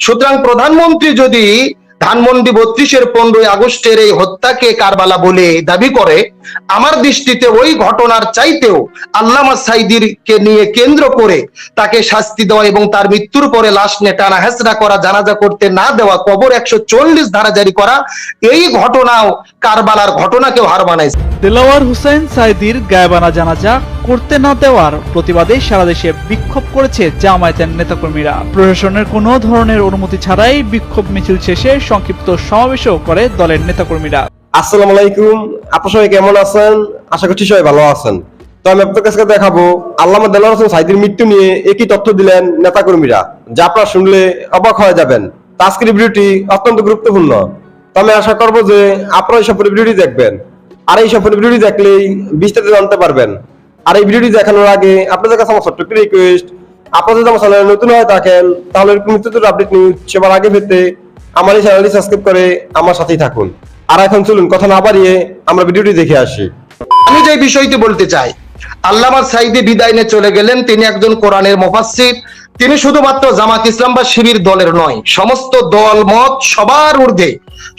সুতরাং প্রধানমন্ত্রী যদি ধানমন্ডি বত্রিশের পনেরোই আগস্টের এই হত্যাকে কারবালা বলে দাবি করে আমার দৃষ্টিতে ওই ঘটনার চাইতেও আল্লামা সাইদির কে নিয়ে কেন্দ্র করে তাকে শাস্তি দেওয়া এবং তার মৃত্যুর পরে লাশ নিয়ে টানা হেসরা করা, জানাজা করতে না দেওয়া, কবর একশো চল্লিশ ধারা জারি করা, এই ঘটনাও কারবালার ঘটনাকেও হার বানাইছে দেলাওয়ার হুসেন সাইদির গায়বানা জানাজা করতে না দেওয়ার প্রতিবাদে সারা দেশে বিক্ষোভ করেছে জামায়াতের নেতাকর্মীরা। প্রশাসনের কোনো ধরনের অনুমতি ছাড়াই বিক্ষোভ মিছিল শেষে সংক্ষিপ্ত সমাবেশও করে দলের নেতাকর্মীরা। আসসালামু আলাইকুম। আপনার সবাই কেমন আছেন? আশা করছি সবাই ভালো আছেন। তো আমি আপনার কাছে দেখাবো, আল্লামা দেলার হোসেন সাইদির মৃত্যু নিয়ে একই তথ্য দিলেন নেতাকর্মীরা, যা আপনারা শুনলে অবাক হয়ে যাবেন। তো আজকের ভিডিওটি অত্যন্ত গুরুত্বপূর্ণ। তো আমি আশা করব যে আপনারা এই সম্পূর্ণ ভিডিওটি দেখবেন। আর এই সম্পূর্ণ ভিডিওটি দেখলেই বিস্তারিত জানতে পারবেন। আর এই ভিডিওটি দেখানোর আগে আপনাদের কাছে আমার ছোট্ট একটি রিকোয়েস্ট আপনারা যদি আমার চ্যানেলে নতুন হয়ে থাকেন, তাহলে এরকম নিত্য আপডেট নিউজ সেবার আগে পেতে আমার এই চ্যানেলটি সাবস্ক্রাইব করে আমার সাথেই থাকুন। আর এখন চলুন, কথা না বাড়িয়ে আমরা ভিডিওটি দেখে আসি। আমি যে বিষয়টি বলতে চাই, আল্লামা সাইদি বিদায় চলে গেলেন। তিনি একজন কোরআনের মুফাসসির। তিনি শুধুমাত্র জামাত ইসলাম বা শিবির দলের নয়, সমস্ত দল, মত, সবার ঊর্ধ্বে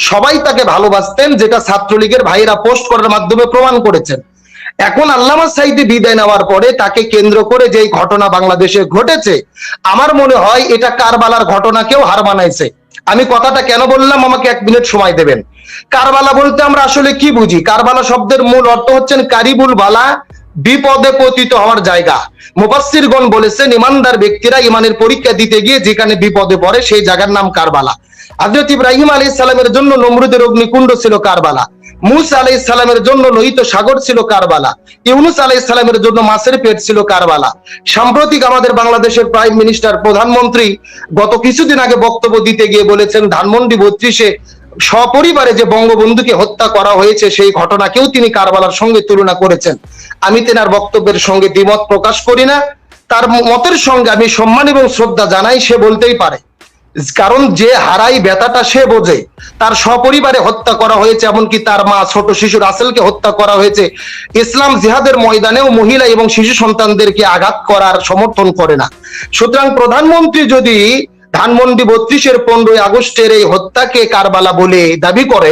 সবাই তাকে ভালোবাসতেন, যেটা ছাত্রলীগের ভাইয়েরা পোস্ট করার মাধ্যমে প্রমাণ করেছেন। এখন আল্লামা সাইদি বিদায় নেওয়ার পরে তাকে কেন্দ্র করে যেই ঘটনা বাংলাদেশে ঘটেছে, আমার মনে হয় এটা কারবালার ঘটনাকেও হার মানাইছে। আমি কথাটা কেন বললাম? আমাকে এক মিনিট সময় দেবেন। কারবালা বলতে আমরা আসলে কি বুঝি? কারবালা শব্দের মূল অর্থ হচ্ছেন কারিবুল বালা, বিপদে পতিত হওয়ার জায়গা। মুবাসিরগণ বলেছেন, ইমানদার ব্যক্তিরা ইমানের পরীক্ষা দিতে গিয়ে যেখানে বিপদে পড়ে, সেই জায়গার নাম কারবালা। হযরত ইব্রাহিম আলী সালামের জন্য নমরুদের অগ্নিকুণ্ড ছিল কারবালা। মুসা আলাইহিস সালামের জন্য লোহিত সাগর ছিল কারবালা। ইউনুস আলাইহিস সালামের জন্য মাছের পেট ছিল কারবালা। সাম্প্রতিক আমাদের বাংলাদেশের প্রাইম মিনিস্টার, প্রধানমন্ত্রী গত কিছুদিন আগে বক্তব্য দিতে গিয়ে বলেছেন, ধানমন্ডি বত্রিশে সপরিবারে যে বঙ্গবন্ধুকে হত্যা করা হয়েছে, সেই ঘটনাকেও তিনি কারবালার সঙ্গে তুলনা করেছেন। আমি তেনার বক্তব্যের সঙ্গে দ্বিমত প্রকাশ করি না। তার মতের সঙ্গে আমি সম্মান এবং শ্রদ্ধা জানাই, সে বলতেই পারে। কারণ যে হারাই ব্যথাটা সে বোঝে। তার সপরিবারে হত্যা করা হয়েছে, এমনকি তার মা, ছোট শিশু রাসেলকে হত্যা করা হয়েছে। ইসলাম জিহাদের ময়দানেও মহিলা এবং শিশু সন্তানদেরকে আঘাত করার সমর্থন করে না। সুতরাং প্রধানমন্ত্রী যদি ধানমন্ডি বত্রিশের পনেরোই আগস্টের এই হত্যাকে কারবালা বলে দাবি করে,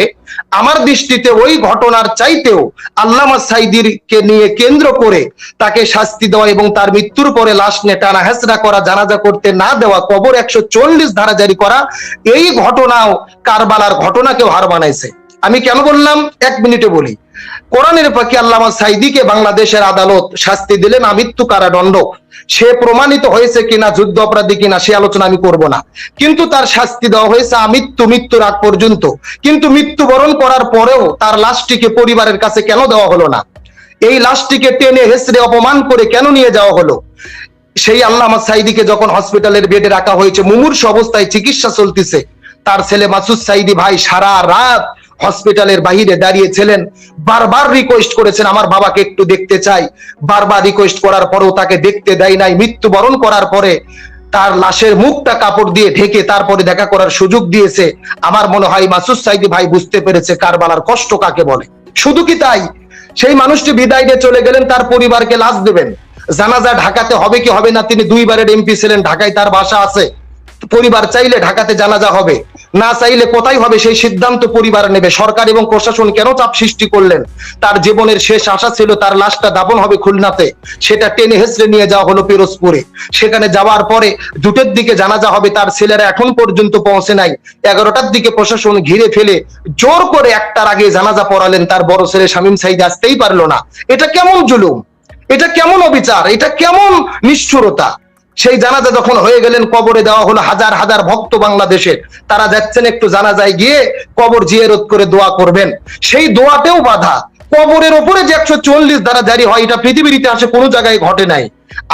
আমার দৃষ্টিতে ওই ঘটনার চাইতেও আল্লামা সাইদির কে নিয়ে কেন্দ্র করে তাকে শাস্তি দেওয়া এবং তার মৃত্যুর পরে লাশ নিয়ে টানা হেসরা করা, জানাজা করতে না দেওয়া, কবর একশো চল্লিশ ধারা জারি করা, এই ঘটনাও কারবালার ঘটনাকেও হার বানাইছে আমি কেন বললাম? এক মিনিটে বলি। কোরআনের পাখি আল্লামা সাইদিকে বাংলাদেশের আদালত শাস্তি দিলেন আমৃত্যু কারাদণ্ড। সে প্রমাণিত হয়েছে কিনা, যুদ্ধ অপরাধী কিনা, সে আলোচনা আমি করব না। কিন্তু তার শাস্তি দেওয়া হয়েছে আমৃত্যু, মৃত্যুর আগ পর্যন্ত। কিন্তু মৃত্যুবরণ করার পরেও তার লাশটিকে পরিবারের কাছে কেন দেওয়া হলো না? এই লাশটিকে টেনে হেসড়ে অপমান করে কেন নিয়ে যাওয়া হলো? সেই আল্লামা সাইদিকে যখন হসপিটালের বেডে রাখা হয়েছে, মুমূর্ষ অবস্থায় চিকিৎসা চলতেছে। তার ছেলে মাসুদ সাইদি ভাই সারা রাত হসপিটালের বাহিরে দাঁড়িয়েছিলেন। বারবার রিকোয়েস্ট করেছেন, আমার বাবাকে একটু দেখতে চাই। বারবার রিকোয়েস্ট করার পরেও তাকে দেখতে দেয় নাই, মৃত্যুবরণ করার পরে তার লাশের মুখটা কাপড় দিয়ে ঢেকে তারপরে দেখা করার সুযোগ দিয়েছে। আমার মনে হয় মাসুদ সাইদি ভাই বুঝতে পেরেছে কারবালার কষ্ট কাকে বলে। শুধু কি তাই? সেই মানুষটি বিদায় দিয়ে চলে গেলেন, তার পরিবারকে লাশ দেবেন। জানাজা ঢাকাতে হবে কি হবে না তিনি দুইবারের এমপি ছিলেন, ঢাকায় তার বাসা আছে। পরিবার চাইলে ঢাকাতে জানাজা হবে। না চাইলে কোথায় হবে সেই সিদ্ধান্ত পরিবার নেবে। সরকার এবং প্রশাসন কেন চাপ সৃষ্টি করলেন? তার জীবনের শেষ আশা ছিল তার লাশটা দাপন হবে খুলনাতে। সেটা টেনে হেসড়ে নিয়ে যাওয়া হলো পিরোজপুরে। সেখানে যাওয়ার পরে দুটের দিকে জানাজা হবে তার ছেলেরা এখন পর্যন্ত পৌঁছে নাই। এগারোটার দিকে প্রশাসন ঘিরে ফেলে জোর করে একটার আগে জানাজা পড়ালেন তার বড় ছেলে শামীম সাইদ। আসতেই পারল না। এটা কেমন জুলুম? এটা কেমন অবিচার? এটা কেমন নিষ্ঠুরতা? সেই জানাজা যখন হয়ে গেলেন, কবরে দেওয়া হলো হাজার হাজার ভক্ত বাংলাদেশের। তারা যাচ্ছেন একটু জানাজায় গিয়ে কবর জিয়ারত করে দোয়া করবেন। সেই দোয়াতেও বাধা। কবরের ওপরে যে একশো চল্লিশ দ্বারা জারি হয়, এটা পৃথিবীর ইতিহাসে কোনো জায়গায় ঘটে নাই।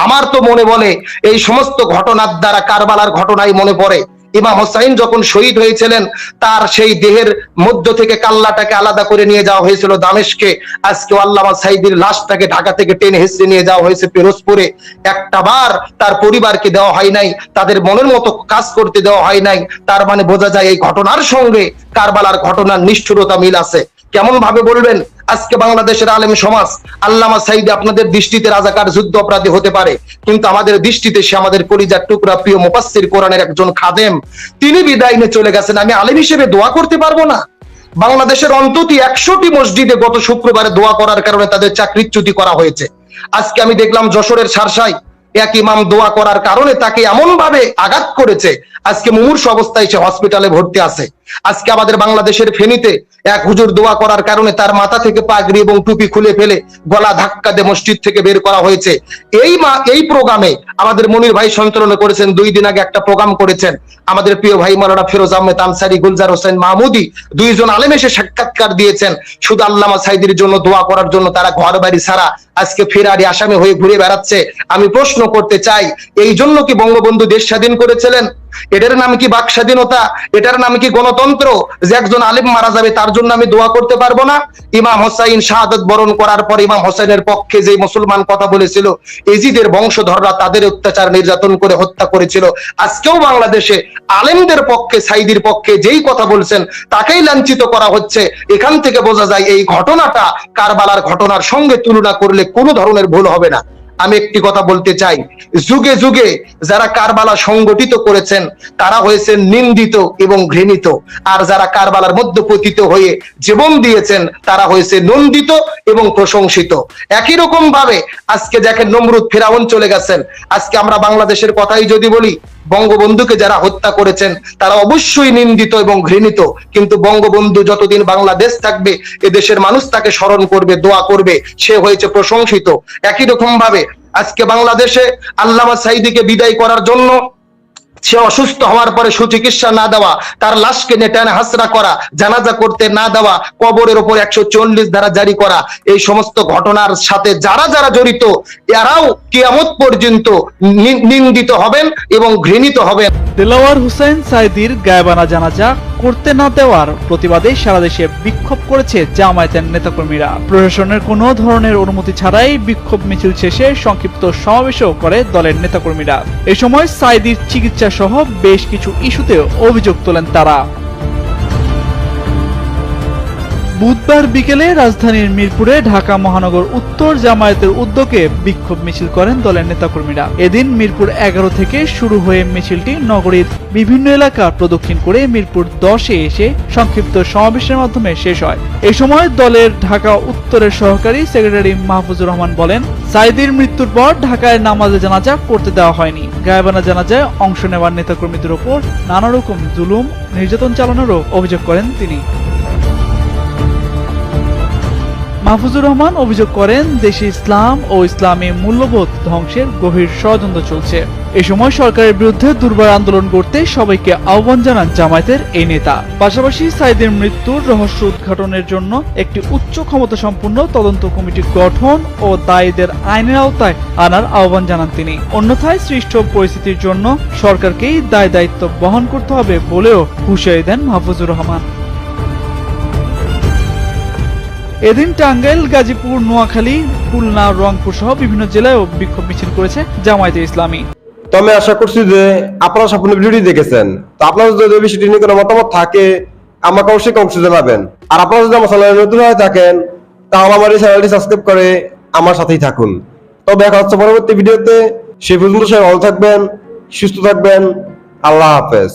আমার তো মনে বলে, এই সমস্ত ঘটনার দ্বারা কারবালার ঘটনাই মনে পড়ে। ইমাম হোসাইন যখন শহীদ হয়েছিলেন, তার সেই দেহের মধ্য থেকে কাল্লাটাকে আলাদা করে নিয়ে যাওয়া হয়েছিল দামেশকে। আজকে আল্লামা সাইদির লাশটাকে ঢাকা থেকে টেনে হেসে নিয়ে যাওয়া হয়েছে পিরোজপুরে। একটা বার তার পরিবারকে দেওয়া হয় নাই, তাদের মনের মতো কাজ করতে দেওয়া হয় নাই। তার মানে বোঝা যায় এই ঘটনার সঙ্গে কারবালার ঘটনার নিষ্ঠুরতা মিল আছে। কেমন ভাবে বলবেন? আজকে বাংলাদেশের আলেম সমাজ, আল্লামা সাইদি আপনাদের দৃষ্টিতে রাজাকার, যুদ্ধ অপরাধী হতে পারে, কিন্তু আমাদের দৃষ্টিতে সে আমাদের কলিজার টুকরা প্রিয় মুফাসসির কোরআনের একজন খাদেম। তিনি বিদায় নিয়ে চলে গেছেন। আমি আলেম হিসেবে দোয়া করতে পারব না। বাংলাদেশের অন্তত একশোটি মসজিদে গত শুক্রবারে দোয়া করার কারণে তাদের চাকরিচ্যুতি করা হয়েছে। আজকে আমি দেখলাম যশোরের সারসাই এক ইমাম দোয়া করার কারণে তাকে এমন ভাবে আঘাত করেছে। আজকে মুমূর্ষ অবস্থায় সে হসপিটালে ভর্তি আছে। আজকে আমাদের বাংলাদেশের ফেনীতে এক হুজুর দোয়া করার কারণে তার মাথা থেকে পাগড়ি এবং টুপি খুলে ফেলে গলা ধাক্কা দিয়ে মসজিদ থেকে বের করা হয়েছে। এই মা, এই প্রোগ্রামে আমাদের মনির ভাই সঞ্চালনা করেছেন, দুই দিন আগে একটা প্রোগ্রাম করেছেন। আমাদের প্রিয় ভাই মারানা ফিরোজ আহমেদ আনসারি, গুলজার হোসেন মাহমুদি দুইজন আলেম এসে সাক্ষাৎকার দিয়েছেন। শুধু আল্লামা সাইদির জন্য দোয়া করার জন্য তারা ঘর বাড়ি ছাড়া আজকে ফেরারি আসামি হয়ে ঘুরে বেড়াচ্ছে। আমি প্রশ্ন করতে চাই, এই জন্য কি বঙ্গবন্ধু দেশ স্বাধীন করেছিলেন? এটার নাম কি বাক স্বাধীনতা? এটার নাম কি গণতন্ত্র যে একজন আলেম মারা যাবে, তার জন্য আমি দোয়া করতে পারব না। ইমাম হোসাইন শাহাদত বরণ করার পর ইমাম হোসেনের পক্ষে যে মুসলমান কথা বলেছিল, এজিদের বংশধররা তাদের অত্যাচার নির্যাতন করে হত্যা করেছিল। আজকেও বাংলাদেশে আলেমদের পক্ষে, সাইদির পক্ষে যেই কথা বলছেন, তাকেই লাঞ্ছিত করা হচ্ছে। এখান থেকে বোঝা যায় এই ঘটনাটা কারবালার ঘটনার সঙ্গে তুলনা করলে কোনো ধরনের ভুল হবে না। আমি একটি কথা বলতে চাই। যুগে যুগে যারা কারবালা সংগঠিত করেছেন, তারা হয়েছেন নিন্দিত এবং ঘৃণিত। আর যারা কারবালার মধ্যে পতিত হয়ে জীবন দিয়েছেন, তারা হয়েছে নন্দিত এবং প্রশংসিত। একই রকম ভাবে আজকে দেখেন নমরুদ ফেরাউন চলে গেছেন। আজকে আমরা বাংলাদেশের কথাই যদি বলি বঙ্গবন্ধুকে যারা হত্যা করেছেন, তারা অবশ্যই নিন্দিত এবং ঘৃণিত। কিন্তু বঙ্গবন্ধু যতদিন বাংলাদেশ থাকবে এ দেশের মানুষ তাকে স্মরণ করবে, দোয়া করবে, সে হয়েছে প্রশংসিত। একই রকম ভাবে আজকে বাংলাদেশে আল্লামা সাইদিকে বিদায় করার জন্য সে অসুস্থ হওয়ার পরে সুচিকিৎসা না দেওয়া, তার লাশকে নেটানে হাসরা করা, জানাজা করতে না দেওয়া, কবরের ওপর একশো চল্লিশ ধারা জারি করা, এই সমস্ত ঘটনার সাথে যারা যারা জড়িত, এরাও কিয়ামত পর্যন্ত নিন্দিত হবেন এবং ঘৃণিত হবেন। দেলাওয়ার হুসাইন সাইদির গায়বানা জানাজা করতে না দেওয়ার প্রতিবাদে সারা দেশে বিক্ষোভ করেছে জামায়াতের নেতাকর্মীরা। প্রশাসনের কোনো ধরনের অনুমতি ছাড়াই বিক্ষোভ মিছিল শেষে সংক্ষিপ্ত সমাবেশও করে দলের নেতাকর্মীরা। এ সময় সাইদির চিকিৎসা সহ বেশ কিছু ইস্যুতে অভিযোগ তোলেন তারা। বুধবার বিকেলে রাজধানীর মিরপুরে ঢাকা মহানগর উত্তর জামায়াতের উদ্যোগে বিক্ষোভ মিছিল করেন দলের নেতাকর্মীরা। এদিন মিরপুর এগারো থেকে শুরু হয়ে মিছিলটি নগরীর বিভিন্ন এলাকা প্রদক্ষিণ করে মিরপুর দশে এসে সংক্ষিপ্ত সমাবেশের মাধ্যমে শেষ হয়। এ সময় দলের ঢাকা উত্তরের সহকারী সেক্রেটারি মাহফুজুর রহমান বলেন সাইদির মৃত্যুর পর ঢাকায় নামাজে জানাজা করতে দেওয়া হয়নি। গায়বানা জানাজায় অংশ নেওয়ার নেতাকর্মীদের ওপর নানা রকম জুলুম, নির্যাতন চালানোরও অভিযোগ করেন তিনি। মাহফুজুর রহমান অভিযোগ করেন, দেশে ইসলাম ও ইসলামী মূল্যবোধ ধ্বংসের গভীর ষড়যন্ত্র চলছে। এ সময় সরকারের বিরুদ্ধে দুর্বার আন্দোলন করতে সবাইকে আহ্বান জানান জামায়াতের এই নেতা। পাশাপাশি সাইদের মৃত্যুর রহস্য উদ্ঘাটনের জন্য একটি উচ্চ ক্ষমতা সম্পন্ন তদন্ত কমিটি গঠন ও দায়ীদের আইনের আওতায় আনার আহ্বান জানান তিনি। অন্যথায় সৃষ্ট পরিস্থিতির জন্য সরকারকেই দায় দায়িত্ব বহন করতে হবে বলেও হুঁশিয়ারি দেন মাহফুজুর রহমান। এদিন টাঙ্গাইল, গাজীপুর, নোয়াখালী, খুলনা, রংপুর সহ বিভিন্ন জেলায়ও বিক্ষোভ মিছিল করেছে জামায়াতে ইসলামী। তো আমি আশা করছি যে আপনারা সম্পূর্ণ ভিডিওটি দেখেছেন। তো আপনাদের যদি বিষয়টি নিয়ে কোনো মতামত থাকে, আমাকে অবশ্যই কমেন্টে জানাবেন। আর আপনারা যদি আমার চ্যানেলে নতুন হয়ে থাকেন, তাহলে আমার এই চ্যানেলটি সাবস্ক্রাইব করে আমার সাথেই থাকুন। তো দেখা হচ্ছে পরবর্তী ভিডিওতে সে পর্যন্ত সবাই ভালো থাকবেন, সুস্থ থাকবেন, আল্লাহ হাফেজ।